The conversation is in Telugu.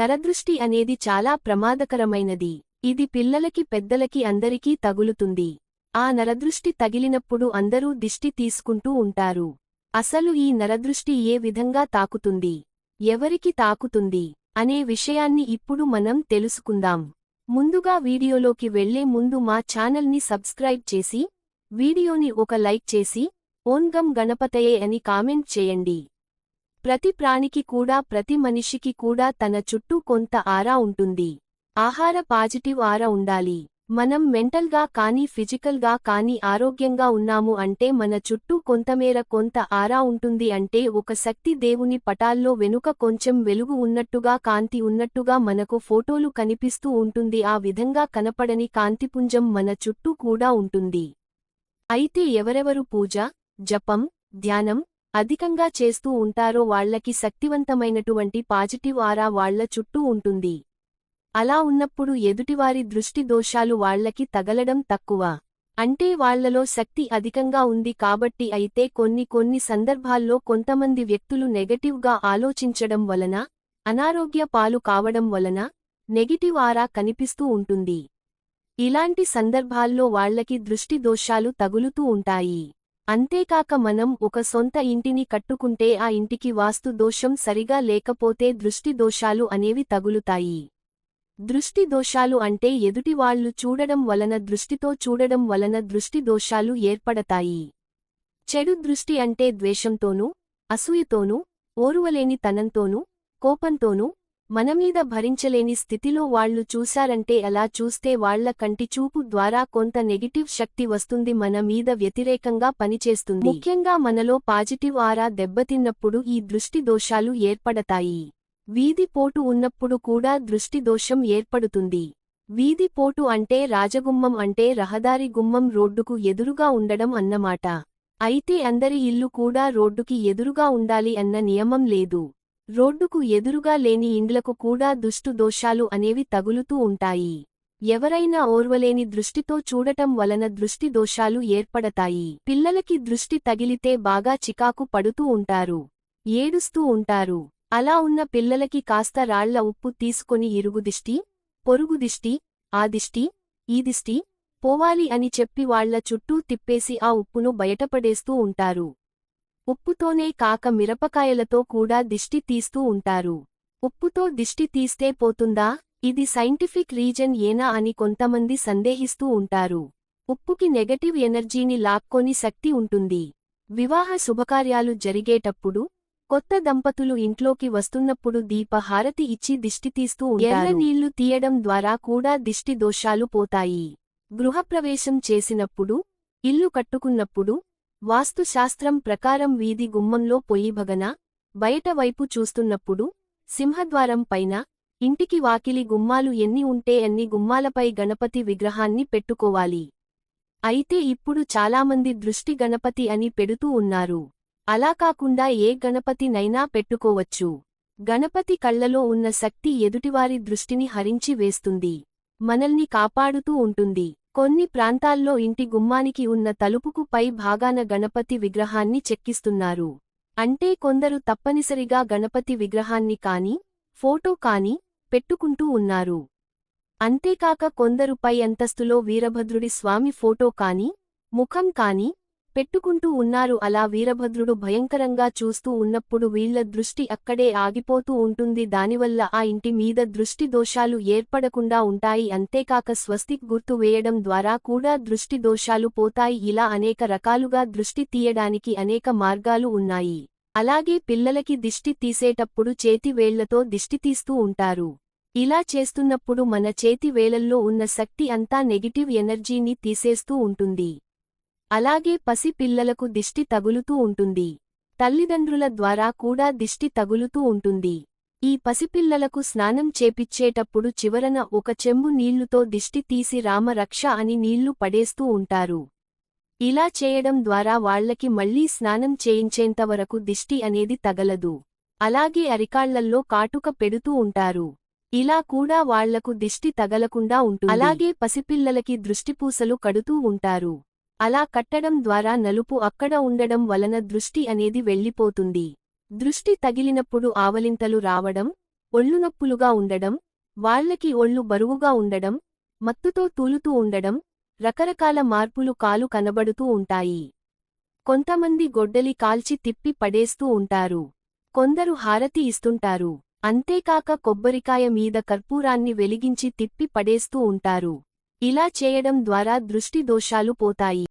నరదృష్టి అనేది చాలా ప్రమాదకరమైనది. ఇది పిల్లలకి పెద్దలకి అందరికీ తగులుతుంది. ఆ నరదృష్టి తగిలినప్పుడు అందరూ దిష్టి తీసుకుంటూ ఉంటారు. అసలు ఈ నరదృష్టి ఏ విధంగా తాకుతుంది? ఎవరికి తాకుతుంది? అనే విషయాన్ని ఇప్పుడు మనం తెలుసుకుందాం. ముందుగా వీడియోలోకి వెళ్ళే ముందు మా ఛానల్ని సబ్స్క్రైబ్ చేసి వీడియోని ఒక లైక్ చేసి ఓన్గం గణపతయే అని కామెంట్ చేయండి. ప్రతి ప్రాణికి కూడా ప్రతి మనిషికి కూడా తన చుట్టూ కొంత ఆరా ఉంటుంది. ఆహార పాజిటివ్ ఆరా ఉండాలి. మనం మెంటల్గా కానీ ఫిజికల్గా కానీ ఆరోగ్యంగా ఉన్నాము అంటే మన చుట్టూ కొంతమేర కొంత ఆరా ఉంటుంది అంటే ఒక శక్తి దేవుని పటాల్లో వెనుక కొంచెం వెలుగు ఉన్నట్టుగా కాంతి ఉన్నట్టుగా మనకు ఫోటోలు కనిపిస్తూ ఉంటుంది. ఆ విధంగా కనపడని కాంతిపుంజం మన చుట్టూ కూడా ఉంటుంది. అయితే ఎవరెవరు పూజ జపం ధ్యానం అధికంగా చేస్తూ ఉంటారో వాళ్ళకి శక్తివంతమైనటువంటి పాజిటివ్ ఆరా వాళ్ళ చుట్టూ ఉంటుంది. అలా ఉన్నప్పుడు ఎదుటివారి దృష్టి దోషాలు వాళ్ళకి తగలడం తక్కువ. అంటే వాళ్ళలో శక్తి అధికంగా ఉంది కాబట్టి అయితే కొన్ని కొన్ని సందర్భాల్లో కొంతమంది వ్యక్తులు నెగటివ్గా ఆలోచించడం వలన అనారోగ్య పాలు కావడం వలన నెగిటివ్ ఆరా కనిపిస్తూ ఉంటుంది. ఇలాంటి సందర్భాల్లో వాళ్ళకి దృష్టి దోషాలు తగులుతూ ఉంటాయి. అంతేకాక మనం ఒక సొంత ఇంటిని కట్టుకుంటే ఆ ఇంటికి వాస్తు దోషం సరిగా లేకపోతే దృష్టి దోషాలు అనేవి తగులుతాయి. దృష్టి దోషాలు అంటే ఎదుటివాళ్ళు చూడడం వలన దృష్టితో చూడడం వలన దృష్టి దోషాలు ఏర్పడతాయి. చెడు దృష్టి అంటే ద్వేషంతోనూ అసూయతోనూ ఓరువలేని తనంతోనూ కోపంతోనూ మనమీద భరించలేని స్థితిలో వాళ్ళు చూశారంటే అలా చూస్తే వాళ్ళ కంటి చూపు ద్వారా కొంత నెగిటివ్ శక్తి వస్తుంది మన మీద వ్యతిరేకంగా పనిచేస్తుంది. ముఖ్యంగా మనలో పాజిటివ్ ఆరా దెబ్బతిన్నప్పుడు ఈ దృష్టి దోషాలు ఏర్పడతాయి. వీధి పోటు ఉన్నప్పుడు కూడా దృష్టి దోషం ఏర్పడుతుంది. వీధి పోటు అంటే రాజగుమ్మం అంటే రహదారి గుమ్మం రోడ్డుకు ఎదురుగా ఉండడం అన్నమాట. అయితే అందరి ఇల్లు కూడా రోడ్డుకి ఎదురుగా ఉండాలి అన్న నియమం లేదు. రోడ్డుకు ఎదురుగా లేని ఇండ్లకు కూడా దుష్టు దోషాలు అనేవి తగులుతూ ఉంటాయి. ఎవరైనా ఓర్వలేని దృష్టితో చూడటం వలన దృష్టి దోషాలు ఏర్పడతాయి. పిల్లలకి దృష్టి తగిలితే బాగా చికాకు పడుతూ ఉంటారు. ఏడుస్తూ ఉంటారు. అలా ఉన్న పిల్లలకి కాస్త రాళ్ళ ఉప్పు తీసుకొని ఇరుగుదిష్టి పొరుగుదిష్టి ఆ దిష్టి ఈ దిష్టి పోవాలి అని చెప్పి వాళ్ళ చుట్టూ తిప్పేసి ఆ ఉప్పును బయటపడేస్తూ ఉంటారు. ఉప్పుతోనే కాక మిరపకాయలతో కూడా దిష్టి తీస్తూ ఉంటారు. ఉప్పుతో దిష్టి తీస్తే పోతుందా? ఇది సైంటిఫిక్ రీజన్ ఏనా అని కొంతమంది సందేహిస్తూ ఉంటారు. ఉప్పుకి నెగటివ్ ఎనర్జీని లాక్కొని శక్తి ఉంటుంది. వివాహ శుభకార్యాలు జరిగేటప్పుడు కొత్త దంపతులు ఇంట్లోకి వస్తున్నప్పుడు దీపహారతి ఇచ్చి దిష్టి తీస్తూ ఎర్ర నీళ్ళు తీయడం ద్వారా కూడా దిష్టి దోషాలు పోతాయి. గృహప్రవేశం చేసినప్పుడు ఇల్లు కట్టుకున్నప్పుడు వాస్తుశాస్త్రం ప్రకారం వీధి గుమ్మంలో పొయ్యిభగన బయట వైపు చూస్తున్నప్పుడు సింహద్వారం పైన ఇంటికి వాకిలి గుమ్మాలు ఎన్ని ఉంటే అన్ని గుమ్మాలపై గణపతి విగ్రహాన్ని పెట్టుకోవాలి. అయితే ఇప్పుడు చాలామంది దృష్టి గణపతి అని పెడుతూ ఉన్నారు. అలా కాకుండా ఏ గణపతినైనా పెట్టుకోవచ్చు. గణపతి కళ్ళలో ఉన్న శక్తి ఎదుటివారి దృష్టిని హరించి వేస్తుంది. మనల్ని కాపాడుతూ ఉంటుంది. కొన్ని ప్రాంతాల్లో ఇంటి గుమ్మానికి ఉన్న తలుపుకు పై భాగాన గణపతి విగ్రహాన్ని చెక్కిస్తున్నారు. అంటే కొందరు తప్పనిసరిగా గణపతి విగ్రహాన్ని కాని ఫోటో కాని పెట్టుకుంటూ ఉన్నారు. అంతేకాక కొందరు పై అంతస్తులో వీరభద్రుడి స్వామి ఫోటో కాని ముఖం కాని పెట్టుకుంటూ ఉన్నారు. అలా వీరభద్రుడు భయంకరంగా చూస్తూ ఉన్నప్పుడు వీళ్ళ దృష్టి అక్కడే ఆగిపోతూ ఉంటుంది. దానివల్ల ఆ ఇంటి మీద దృష్టి దోషాలు ఏర్పడకుండా ఉంటాయి. అంతేకాక స్వస్తిక్ గుర్తు వేయడం ద్వారా కూడా దృష్టి దోషాలు పోతాయి. ఇలా అనేక రకాలుగా దృష్టి తీయడానికి అనేక మార్గాలు ఉన్నాయి. అలాగే పిల్లలకి దిష్టి తీసేటప్పుడు చేతి వేళ్ళతో దిష్టి తీస్తూ ఉంటారు. ఇలా చేస్తున్నప్పుడు మన చేతి వేళల్లో ఉన్న శక్తి అంతా నెగిటివ్ ఎనర్జీని తీసేస్తూ ఉంటుంది. అలాగే పసి పిల్లలకు దిష్టి తగులుతూ ఉంటుంది. తల్లిదండ్రుల ద్వారా కూడా దిష్టి తగులుతూ ఉంటుంది. ఈ పసిపిల్లలకు స్నానం చేపిచ్చేటప్పుడు చివరన ఒక చెంబు నీళ్ళుతో దిష్టి తీసి రామరక్ష అని నీళ్ళు పడేస్తూ ఉంటారు. ఇలా చేయడం ద్వారా వాళ్ళకి మళ్ళీ స్నానం చేయించేంతవరకు దిష్టి అనేది తగలదు. అలాగే అరికాళ్ళల్లో కాటుక పెడుతూ ఉంటారు. ఇలా కూడా వాళ్ళకు దిష్టి తగలకుండా ఉంటుంది. అలాగే పసిపిల్లలకి దృష్టిపూసలు కడుతూ ఉంటారు. అలా కట్టడం ద్వారా నలుపు అక్కడ ఉండడం వలన దృష్టి అనేది వెళ్ళిపోతుంది. దృష్టి తగిలినప్పుడు ఆవలింతలు రావడం ఒళ్ళునొప్పులుగా ఉండడం వాళ్ళకి ఒళ్ళు బరువుగా ఉండడం మత్తుతో తూలుతూ ఉండడం రకరకాల మార్పులు కాలు కనబడుతూ ఉంటాయి. కొంతమంది గొడ్డలి కాల్చి తిప్పి పడేస్తూ ఉంటారు. కొందరు హారతి ఇస్తుంటారు. అంతేకాక కొబ్బరికాయ మీద కర్పూరాన్ని వెలిగించి తిప్పి పడేస్తూ ఉంటారు. ఇలా చేయడం ద్వారా దృష్టి దోషాలు పోతాయి.